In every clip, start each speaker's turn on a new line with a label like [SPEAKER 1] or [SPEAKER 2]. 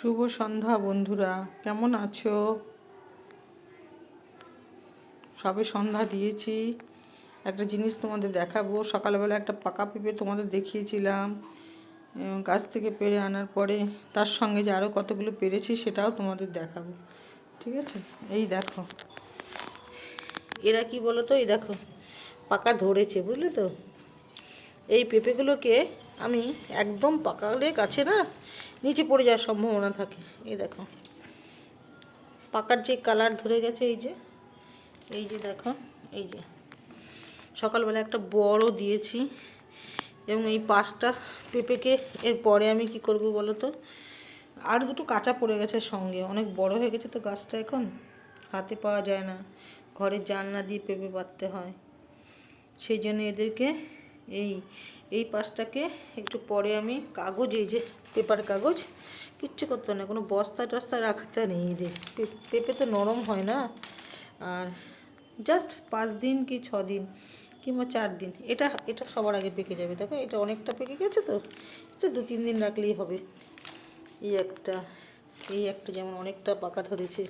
[SPEAKER 1] শুভ সন্ধ্যা, বন্ধুরা। কেমন আছো? সবে সন্ধ্যা দিয়েছি। একটা জিনিস তোমাদের দেখাবো। সকালবেলা একটা পাকা পেঁপে তোমাদের দেখিয়েছিলাম গাছ থেকে পেরে আনার পরে। তার সঙ্গে যে আরও কতগুলো পেরেছি সেটাও তোমাদের দেখাবো। ঠিক আছে? এই দেখো। এরা কি বলো তো এই দেখো, পাকা ধরেছে, বুঝলে তো? এই পেঁপেগুলোকে আমি একদম পাকালে গাছে না নিচে পড়ে যাওয়ার সম্ভাবনা থাকে। এই দেখো। পাকার যে কালার ধরে গেছে, এই যে এই যে দেখো, এই যে। সকালবেলা একটা বড় দিয়েছি, এবং এই পাঁচটা পেঁপেকে এর পরে আমি কি করব বলো তো? আর দুটো কাঁচা পড়ে গেছে সঙ্গে। অনেক বড় হয়ে গেছে তো গাছটা এখন। হাতে পাওয়া যায় না। ঘরের জানলা দিয়ে পেঁপে পাততে হয়। সেই জন্য এদেরকে এই এই পাশটাকে একটু পরে আমি কাগজ, এই যে পেপার কাগজ, কিচ্ছু করতে না, কোনো বস্তা টস্তা রাখতে নেই এদের পে- পেঁপে তো নরম হয় না। আর জাস্ট পাঁচ দিন কি ছ দিন কিংবা চার দিন, এটা এটা সবার আগে পেকে যাবে। দেখো, এটা অনেকটা পেকে গেছে তো, এটা দু তিন দিন রাখলেই হবে। এই একটা এই একটা যেমন অনেকটা পাকা ধরেছে,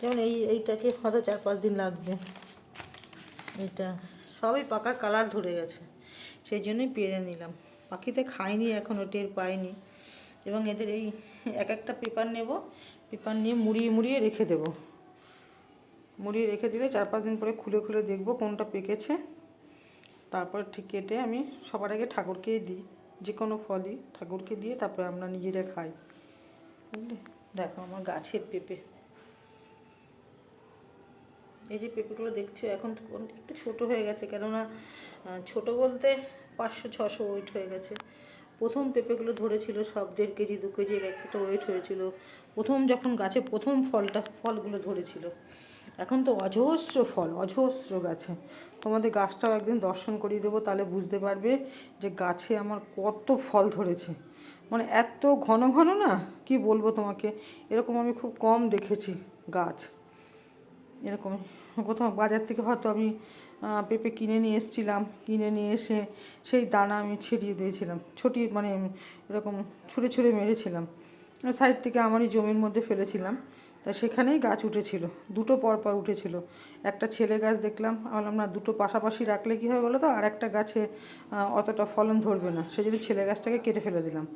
[SPEAKER 1] যেমন এই, এইটাকে হয়তো চার পাঁচ দিন লাগবে। এটা সবই পাকার কালার ধরে গেছে। সেই জন্যই পেরে নিলাম। পাখিতে খাইনি এখনও টের পাইনি। এবং এদের এই এক একটা পেপার নেব, পেপার নিয়ে মুড়িয়ে মুড়িয়ে রেখে দেব। মুড়িয়ে রেখে দিলে চার পাঁচ দিন পরে খুলে খুলে দেখব কোনটা পেকেছে। তারপর ঠিক কেটে আমি সবার আগে ঠাকুরকেই দিই, যে কোনো ফলই। ঠাকুরকে দিয়ে তারপরে আমরা নিজেরা খাই। বুঝলি? দেখো আমার গাছের পেঁপে। এই যে পেঁপেগুলো দেখছ, এখন একটু ছোট হয়ে গেছে, কেননা ছোট বলতে পাঁচশো, ছশো ওয়েট হয়ে গেছে। প্রথম পেঁপেগুলো ধরেছিল সব দেড় কেজি, দু কেজি, এক একটা ওয়েট হয়েছিল। প্রথম যখন গাছে প্রথম ফলটা, ফলগুলো ধরেছিল, এখন তো অজস্র ফল, অজস্র গাছে। তোমাদের গাছটাও একদিন দর্শন করিয়ে দেবো, তাহলে বুঝতে পারবে যে গাছে আমার কত ফল ধরেছে। মানে এত ঘন ঘন না, কি বলব তোমাকে, এরকম আমি খুব কম দেখেছি গাছ। এরকম কোথাও বাজার থেকে হয়তো আমি পেঁপে কিনে নিয়ে এসেছিলাম, কিনে নিয়ে এসে সেই দানা আমি ছিটিয়ে দিয়েছিলাম। ছটিয়ে মানে এরকম ছুঁড়ে ছুঁড়ে মেরেছিলাম। সাইড থেকে আমারই জমির মধ্যে ফেলেছিলাম। তা সেখানেই গাছ উঠেছিল। দুটো পর পর উঠেছিল। একটা ছেলে গাছ দেখলাম বললাম, না, দুটো পাশাপাশি রাখলে কী হয় বলো তো? আর একটা গাছে অতটা ফলন ধরবে না। সেই জন্য ছেলে গাছটাকে কেটে ফেলে দিলাম।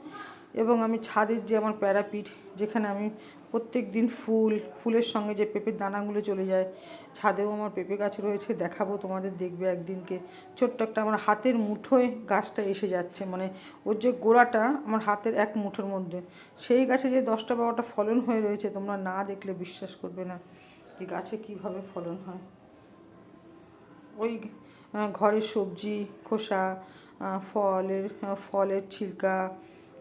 [SPEAKER 1] এবং আমি ছাদের যে আমার প্যারাপিট যেখানে আমি প্রত্যেক দিন ফুল, ফুলের সঙ্গে যে পেঁপের দানাগুলো চলে যায়, ছাদেও আমার পেঁপে গাছ রয়েছে, দেখাবো তোমাদের, দেখবে একদিনকে। ছোট্ট একটা আমার হাতের মুঠোয় গাছটা এসে যাচ্ছে মানে ওর যে গোড়াটা আমার হাতের এক মুঠোর মধ্যে। সেই গাছে যে দশটা বারোটা ফলন হয়ে রয়েছে, তোমরা না দেখলে বিশ্বাস করবে না যে গাছে কীভাবে ফলন হয়। ওই ঘরের সবজি, খোসা ফলের ফলের ছিলকা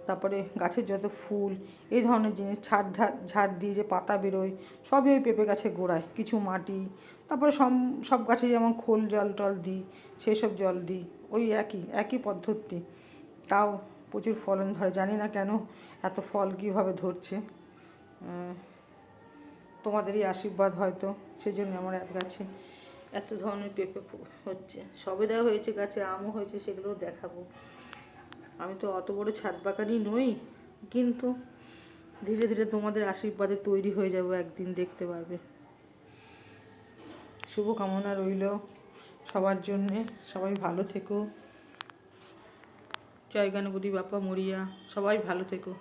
[SPEAKER 1] তারপরে গাছের যত ফুল, এই ধরনের জিনিস ঝাড় ঝাড় ঝাড় দিয়ে যে পাতা বেরোয়, সবই ওই পেঁপে গাছে গোড়ায়। কিছু মাটি, তারপরে সব সব গাছে যেমন খোল জল টল দিই সেই সব জল দিই, ওই একই একই পদ্ধতি। তাও প্রচুর ফলন ধরে, জানি না কেন এত ফল কীভাবে ধরছে। তোমাদেরই আশীর্বাদ হয়তো সেই জন্য আমার এক গাছে এত ধরনের পেঁপে হচ্ছে। সবেদা হয়েছে গাছে, আমও হয়েছে, সেগুলোও দেখাবো। আমি তো অত বড় ছাদ বাগানই নই, কিন্তু ধীরে ধীরে তোমাদের আশীর্বাদে তৈরি হয়ে যাব একদিন দেখতে পারবে। শুভকামনা রইল সবার জন্যে, সবাই ভালো থেকো। জয় গণপতি বাপ্পা মরিয়া, সবাই ভালো থেকো।